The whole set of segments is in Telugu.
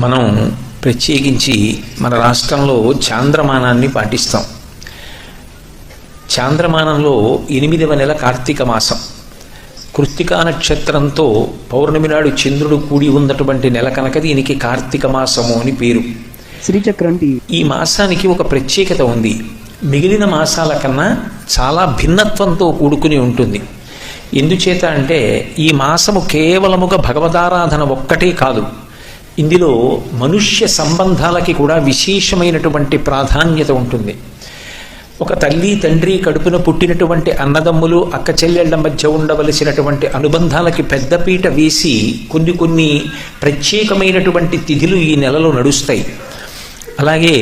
మనం ప్రత్యేకించి మన రాష్ట్రంలో చాంద్రమానాన్ని పాటిస్తాం. చాంద్రమానంలో ఎనిమిదవ నెల కార్తీక మాసం. కృత్తికా నక్షత్రంతో పౌర్ణమి నాడు చంద్రుడు కూడి ఉన్నటువంటి నెల కనుక దీనికి కార్తీక మాసము అని పేరు. శ్రీచక్రం టీవీ ఈ మాసానికి ఒక ప్రత్యేకత ఉంది. మిగిలిన మాసాల కన్నా చాలా భిన్నత్వంతో కూడుకుని ఉంటుంది. ఎందుచేత అంటే ఈ మాసము కేవలముగా భగవదారాధన ఒక్కటే కాదు. ఇందులో మనుష్య సంబంధాలకి కూడా విశేషమైనటువంటి ప్రాధాన్యత ఉంటుంది. ఒక తల్లి తండ్రి కడుపున పుట్టినటువంటి అన్నదమ్ములు అక్క చెల్లెళ్ళ మధ్య ఉండవలసినటువంటి అనుబంధాలకి పెద్దపీట వేసి కొన్ని కొన్ని ప్రత్యేకమైనటువంటి తిథులు ఈ నెలలో నడుస్తాయి. అలాగే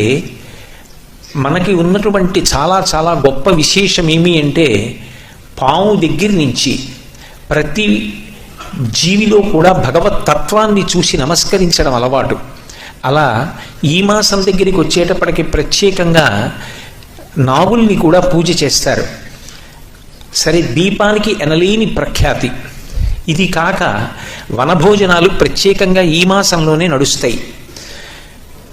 మనకి ఉన్నటువంటి చాలా చాలా గొప్ప విశేషం ఏమి అంటే పాము దగ్గర నుంచి ప్రతి జీవిలో కూడా భగవత్ తత్వాన్ని చూసి నమస్కరించడం అలవాటు. అలా ఈ మాసం దగ్గరికి వచ్చేటప్పటికి ప్రత్యేకంగా నాగుల్ని కూడా పూజ చేస్తారు. సరే దీపానికి ఎనలేని ప్రఖ్యాతి. ఇది కాక వనభోజనాలు ప్రత్యేకంగా ఈ మాసంలోనే నడుస్తాయి.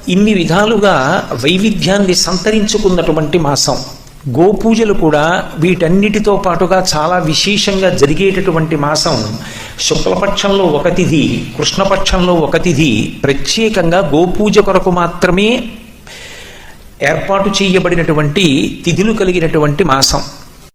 ఇన్ని విధాలుగా వైవిధ్యాన్ని సంతరించుకున్నటువంటి మాసం. గోపూజలు కూడా వీటన్నిటితో పాటుగా చాలా విశేషంగా జరిగేటటువంటి మాసం శుక్లపక్షంలో ఒక తిథి కృష్ణపక్షంలో ఒక తిథి ప్రత్యేకంగా గోపూజ కొరకు మాత్రమే ఏర్పాటు చేయబడినటువంటి తిథులు కలిగినటువంటి మాసం.